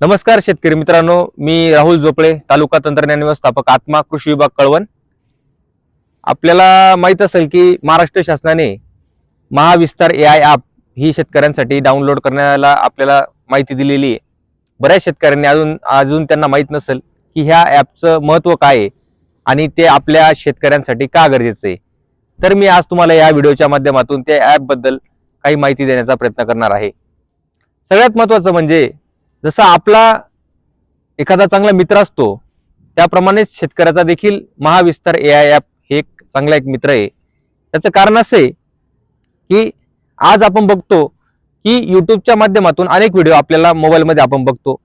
नमस्कार शेतकरी मित्रांनो मी राहुल झोपळे तालुका तंत्रज्ञान व्यवस्थापक आत्मा कृषी विभाग कळवण. आपल्याला माहीत असेल की महाराष्ट्र शासनाने महाविस्तार ए आय ॲप ही शेतकऱ्यांसाठी डाउनलोड करण्याला आपल्याला माहिती दिलेली आहे. बऱ्याच शेतकऱ्यांनी अजून अजून त्यांना माहीत नसेल की ह्या ॲपचं महत्त्व काय आहे आणि ते आपल्या शेतकऱ्यांसाठी का गरजेचं आहे. तर मी आज तुम्हाला या व्हिडिओच्या माध्यमातून त्या ॲपबद्दल काही माहिती देण्याचा प्रयत्न करणार आहे. सगळ्यात महत्त्वाचं म्हणजे जसा आपला एखादा चांगला मित्र असतो त्याप्रमाणेच शेतकऱ्याचा देखील महाविस्तार ए आय ॲप हे एक चांगला एक मित्र आहे. त्याचं कारण असं आहे की आज आपण बघतो की यूट्यूबच्या माध्यमातून अनेक व्हिडिओ आपल्याला मोबाईलमध्ये आपण बघतो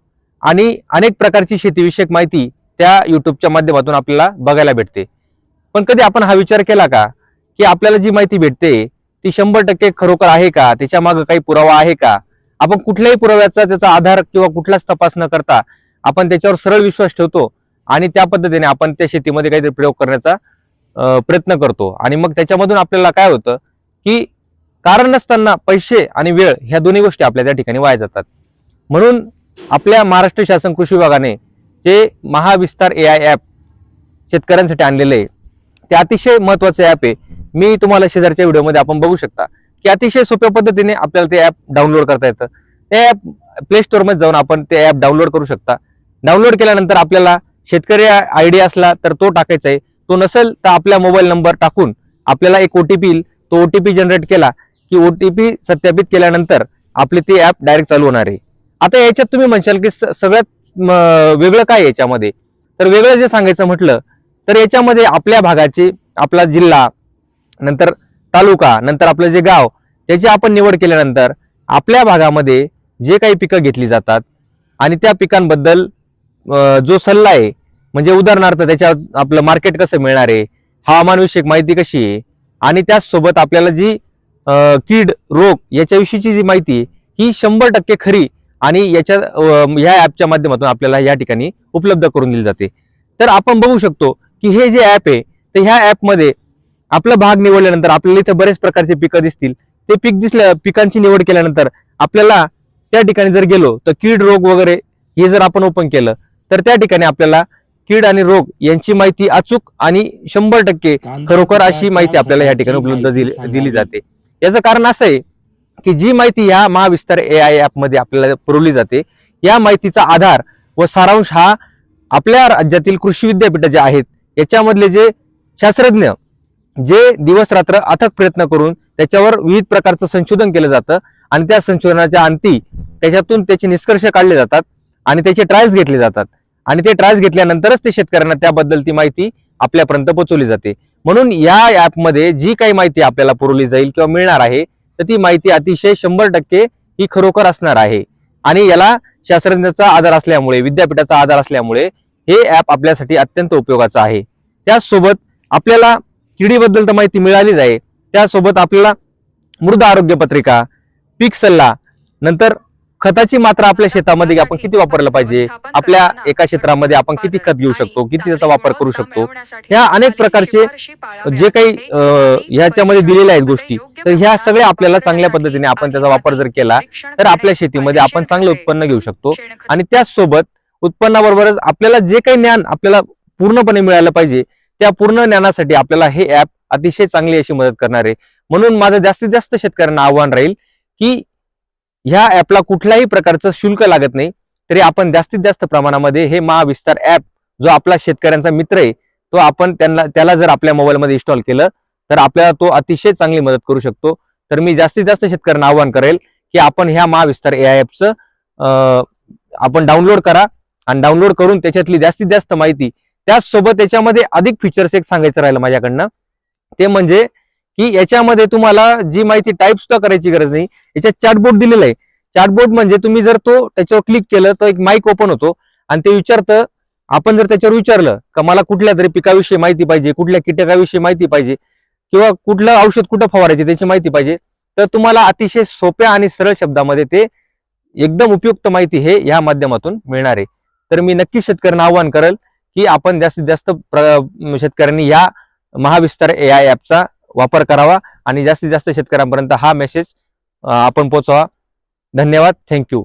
आणि अनेक प्रकारची शेतीविषयक माहिती त्या यूट्यूबच्या माध्यमातून आपल्याला बघायला भेटते. पण कधी आपण हा विचार केला का की आपल्याला जी माहिती भेटते ती शंभर टक्के खरोखर आहे का? त्याच्यामागं काही पुरावा आहे का? आपण कुठल्याही पुराव्याचा त्याचा आधार किंवा कुठलाच तपास न करता आपण त्याच्यावर सरळ विश्वास ठेवतो आणि त्या पद्धतीने आपण त्या शेतीमध्ये काहीतरी प्रयोग करण्याचा प्रयत्न करतो. आणि मग त्याच्यामधून आपल्याला काय होतं की कारण नसताना पैसे आणि वेळ ह्या दोन्ही गोष्टी आपल्या त्या ठिकाणी वाया जातात. म्हणून आपल्या महाराष्ट्र शासन कृषी विभागाने जे महाविस्तार ए आय ॲप शेतकऱ्यांसाठी आणलेलं आहे ते अतिशय महत्वाचं ॲप आहे. मी तुम्हाला शेजारच्या व्हिडिओमध्ये आपण बघू शकता. की अतिशय सोप्या पद्धतीने आपल्याला ते ॲप डाउनलोड करता येतं. ते ॲप प्ले स्टोअरमध्ये जाऊन आपण ते ॲप डाउनलोड करू शकता. डाउनलोड केल्यानंतर आपल्याला शेतकरी आय डी असला तर तो टाकायचा आहे. तो नसेल तर आपला मोबाईल नंबर टाकून आपल्याला एक ओ टी पी येईल. तो ओ टी पी जनरेट केला की ओ टी पी सत्यापित केल्यानंतर आपले ते ॲप डायरेक्ट चालू होणार आहे. आता याच्यात तुम्ही म्हणशाल की सगळ्यात वेगळं काय याच्यामध्ये? तर वेगळं जे सांगायचं म्हटलं तर याच्यामध्ये आपल्या भागाचे आपला जिल्हा नंतर तालुका नंतर आपलं जे गाव त्याची आपण निवड केल्यानंतर आपल्या भागामध्ये जे काही पिकं घेतली जातात आणि त्या पिकांबद्दल जो सल्ला आहे म्हणजे उदाहरणार्थ त्याच्या आपलं मार्केट कसं मिळणार आहे हवामानविषयक माहिती कशी आहे आणि त्याचसोबत आपल्याला जी कीड रोग याच्याविषयीची जी माहिती ही शंभर टक्के खरी आणि याच्या ह्या ॲपच्या माध्यमातून आपल्याला या ठिकाणी उपलब्ध करून दिली जाते. तर आपण बघू शकतो की हे जे ॲप आहे तर ह्या ॲपमध्ये आपला भाग निवडल्यानंतर आपल्याला इथे बरेच प्रकारचे पिकं दिसतील. ते पीक दिसल्या पिकांची निवड केल्यानंतर आपल्याला त्या ठिकाणी जर गेलो तर कीड रोग वगैरे हे जर आपण ओपन केलं तर त्या ठिकाणी आपल्याला कीड आणि रोग यांची माहिती अचूक आणि शंभर टक्के खरोखर अशी माहिती आपल्याला या ठिकाणी उपलब्ध दिली जाते. याचं कारण असं आहे की जी माहिती या महाविस्तार ए आयमध्ये आपल्याला पुरवली जाते या माहितीचा आधार व सारांश हा आपल्या राज्यातील कृषी विद्यापीठ जे आहेत याच्यामधले जे शास्त्रज्ञ जे दिवस रात्र अथक प्रयत्न करून त्याच्यावर विविध प्रकारचं संशोधन केलं जातं आणि त्या संशोधनाच्या अंती त्याच्यातून त्याचे निष्कर्ष काढले जातात आणि त्याचे ट्रायल्स घेतले जातात. आणि ते ट्रायल्स घेतल्यानंतरच ते शेतकऱ्यांना त्याबद्दल ती माहिती आपल्यापर्यंत पोहोचवली जाते. म्हणून या ॲपमध्ये जी काही माहिती आपल्याला पुरवली जाईल किंवा मिळणार आहे तर ती माहिती अतिशय शंभर टक्के ही खरोखर असणार आहे. आणि याला शास्त्रज्ञाचा आधार असल्यामुळे विद्यापीठाचा आधार असल्यामुळे हे ॲप आपल्यासाठी अत्यंत उपयोगाचं आहे. त्याचसोबत आपल्याला किडीबद्दल तर माहिती मिळालीच आहे. त्यासोबत आपल्याला मृदा आरोग्य पत्रिका पीक सल्ला नंतर खताची मात्रा आपल्या शेतामध्ये आपण किती वापरलं पाहिजे? आपल्या एका क्षेत्रामध्ये आपण किती खत घेऊ शकतो? किती त्याचा वापर करू शकतो? ह्या अनेक प्रकारचे जे काही ह्याच्यामध्ये दिलेल्या आहेत गोष्टी तर ह्या सगळ्या आपल्याला चांगल्या पद्धतीने आपण त्याचा वापर जर केला तर आपल्या शेतीमध्ये आपण चांगलं उत्पन्न घेऊ शकतो. आणि त्याचसोबत उत्पन्नाबरोबरच आपल्याला जे काही ज्ञान आपल्याला पूर्णपणे मिळालं पाहिजे त्या पूर्ण ज्ञानासाठी आपल्याला हे ऍप अतिशय चांगली अशी मदत करणार आहे. म्हणून माझं जास्तीत जास्त शेतकऱ्यांना आव्हान राहील की ह्या ऍपला कुठल्याही प्रकारचं शुल्क लागत नाही तरी आपण जास्तीत जास्त प्रमाणामध्ये हे महाविस्तार ऍप जो आपला शेतकऱ्यांचा मित्र आहे तो आपण त्यांना त्याला जर आपल्या मोबाईलमध्ये इन्स्टॉल केलं तर आपल्याला तो अतिशय चांगली मदत करू शकतो. तर मी जास्तीत जास्त शेतकऱ्यांना आव्हान करेल की आपण ह्या महाविस्तार या ॲपचं आपण डाउनलोड करा आणि डाउनलोड करून त्याच्यातली जास्तीत जास्त माहिती त्याचसोबत याच्यामध्ये अधिक फीचर्स एक सांगायचं राहिलं माझ्याकडनं. ते म्हणजे की याच्यामध्ये तुम्हाला जी माहिती टाईप सुद्धा करायची गरज नाही. याच्यात चॅटबोर्ड दिलेला आहे. चॅटबोर्ड म्हणजे तुम्ही जर तो त्याच्यावर क्लिक केलं तर एक माईक ओपन होतो आणि ते विचारतं आपण जर त्याच्यावर विचारलं का मला कुठल्या तरी पिकाविषयी माहिती पाहिजे कुठल्या कीटकाविषयी माहिती पाहिजे किंवा कुठलं औषध कुठं फवारायचे त्याची माहिती पाहिजे तर तुम्हाला अतिशय सोप्या आणि सरळ शब्दामध्ये ते एकदम उपयुक्त माहिती हे या माध्यमातून मिळणार आहे. तर मी नक्की शेतकऱ्यांना आव्हान करेल की आपण जास्तीत जास्त शेतकऱ्यांनी या महाविस्तार ए आय ॲपचा वापर करावा आणि जास्तीत जास्त शेतकऱ्यांपर्यंत हा मेसेज आपण पोचवा धन्यवाद. थँक्यू